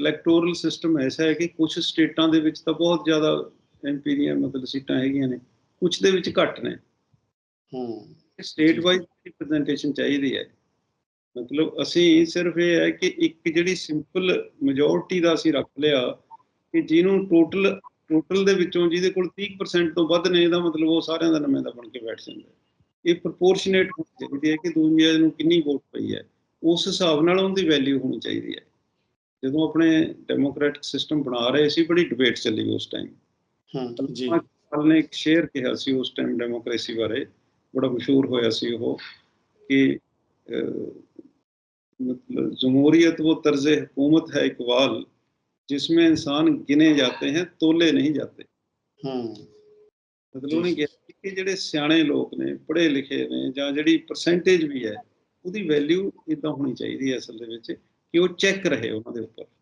Electoral system ਐਸਾ ਹੈ ਕਿ ਕੁਝ ਸਟੇਟਾਂ ਦੇ ਵਿੱਚ ਤਾਂ ਬਹੁਤ ਜ਼ਿਆਦਾ ਐਮਪੀ ਦੀਆਂ ਮਤਲਬ ਸੀਟਾਂ ਹੈਗੀਆਂ ਨੇ ਕੁਝ ਦੇ ਵਿੱਚ ਘੱਟ ਨੇ। ਹੂੰ। ਸਟੇਟ ਵਾਈਜ਼ ਰਿਪਰੈਜ਼ੈਂਟੇਸ਼ਨ ਚਾਹੀਦੀ ਹੈ। ਮਤਲਬ ਅਸੀਂ ਸਿਰਫ ਇਹ ਹੈ ਕਿ ਇੱਕ ਜਿਹੜੀ ਸਿੰਪਲ ਮੈਜੋਰਟੀ ਦਾ ਅਸੀਂ ਰੱਖ ਲਿਆ ਕਿ ਜਿਹਨੂੰ ਟੋਟਲ ਟੋਟਲ ਦੇ ਵਿੱਚੋਂ ਜਿਹਦੇ ਕੋਲ 30% ਤੋਂ ਵੱਧ ਨੇ ਇਹਦਾ ਮਤਲਬ ਉਹ ਸਾਰਿਆਂ ਦਾ ਨੁਮਾਇੰਦਾ ਬਣ ਕੇ ਬੈਠ ਜਾਂਦਾ। ਇਹ ਪ੍ਰੋਪੋਰਸ਼ਨੇਟ ਹੋਣੀ ਚਾਹੀਦੀ ਹੈ ਕਿ ਦੁਨੀਆ ਨੂੰ ਕਿੰਨੀ ਵੋਟ ਪਈ ਹੈ। ਉਸ ਹਿਸਾਬ ਨਾਲ ਉਹਦੀ ਵੈਲਿਊ ਹੋਣੀ ਚਾਹੀਦੀ ਹੈ। ਜਦੋਂ ਆਪਣੇ ਡੈਮੋਕ੍ਰੈਟਿਕ ਸਿਸਟਮ ਬਣਾ ਰਹੇ ਸੀ ਬੜੀ ਡਿਬੇਟ ਚੱਲੀ ਉਸ ਟਾਈਮ ਹੂੰ ਜੀ ਕੱਲ ਨੇ ਇੱਕ ਸ਼ੇਅਰ ਕਿਹਾ ਸੀ ਉਸ ਟਾਈਮ ਡੈਮੋਕ੍ਰੇਸੀ ਬਾਰੇ ਬੜਾ ਮਸ਼ਹੂਰ ਹੋਇਆ ਸੀ ਉਹ ਕਿ ਅਹ, मतलब जमहूरियत वो तर्ज हुकूमत है इकबाल जिसमें इंसान गिने जाते हैं ਤੋਲੇ ਨਹੀਂ ਜਾਤੇ ਹੂੰ ਮਤਲਬ ਉਹਨੇ ਕਿਹਾ ਸੀ ਕਿ ਜਿਹੜੇ ਸਿਆਣੇ ਲੋਕ ਨੇ ਪੜ੍ਹੇ ਲਿਖੇ ਨੇ ਜਾਂ ਜਿਹੜੀ ਪਰਸੈਂਟੇਜ ਵੀ ਹੈ ਉਹਦੀ ਵੈਲਿਊ ਇਦਾਂ ਹੋਣੀ ਚਾਹੀਦੀ ਹੈ ਅਸਲ ਦੇ ਵਿੱਚ ਕਿ ਉਹ ਚੈੱਕ ਰਹੇ ਉਹਨਾਂ ਦੇ ਉੱਪਰ